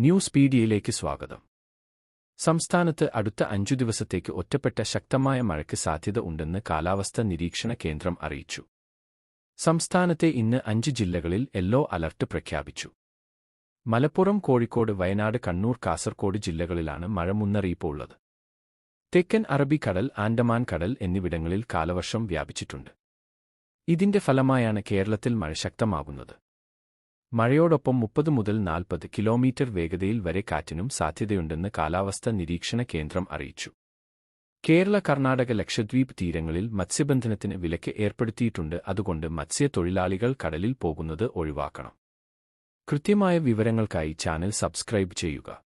News പീഡിയയിലേക്ക് സ്വാഗതം. സംസ്ഥാനത്ത് അടുത്ത അഞ്ചു ദിവസത്തേക്ക് ഒറ്റപ്പെട്ട ശക്തമായ മഴയ്ക്ക് സാധ്യത ഉണ്ടെന്ന് കാലാവസ്ഥാ നിരീക്ഷണ കേന്ദ്രം അറിയിച്ചു. സംസ്ഥാനത്തെ ഇന്ന് അഞ്ച് ജില്ലകളിൽ യെല്ലോ അലർട്ട് പ്രഖ്യാപിച്ചു. മലപ്പുറം കോഴിക്കോട് വയനാട് കണ്ണൂർ കാസർകോട് ജില്ലകളിലാണ് മഴ മുന്നറിയിപ്പ് ഉള്ളത്. തെക്കൻ അറബിക്കടൽ ആൻഡമാൻ കടൽ എന്നിവിടങ്ങളിൽ കാലവർഷം വ്യാപിച്ചിട്ടുണ്ട്. ഇതിന്റെ ഫലമായാണ് കേരളത്തിൽ മഴ ശക്തമാകുന്നത്. മഴയോടൊപ്പം മുപ്പത് മുതൽ നാൽപ്പത് കിലോമീറ്റർ വേഗതയിൽ വരെ കാറ്റിനും സാധ്യതയുണ്ടെന്ന് കാലാവസ്ഥാ നിരീക്ഷണ കേന്ദ്രം അറിയിച്ചു. കേരള കർണാടക ലക്ഷദ്വീപ് തീരങ്ങളിൽ മത്സ്യബന്ധനത്തിന് വിലക്ക് ഏർപ്പെടുത്തിയിട്ടുണ്ട്. അതുകൊണ്ട് മത്സ്യത്തൊഴിലാളികൾ കടലിൽ പോകുന്നത് ഒഴിവാക്കണം. കൃത്യമായ വിവരങ്ങൾക്കായി ചാനൽ സബ്സ്ക്രൈബ് ചെയ്യുക.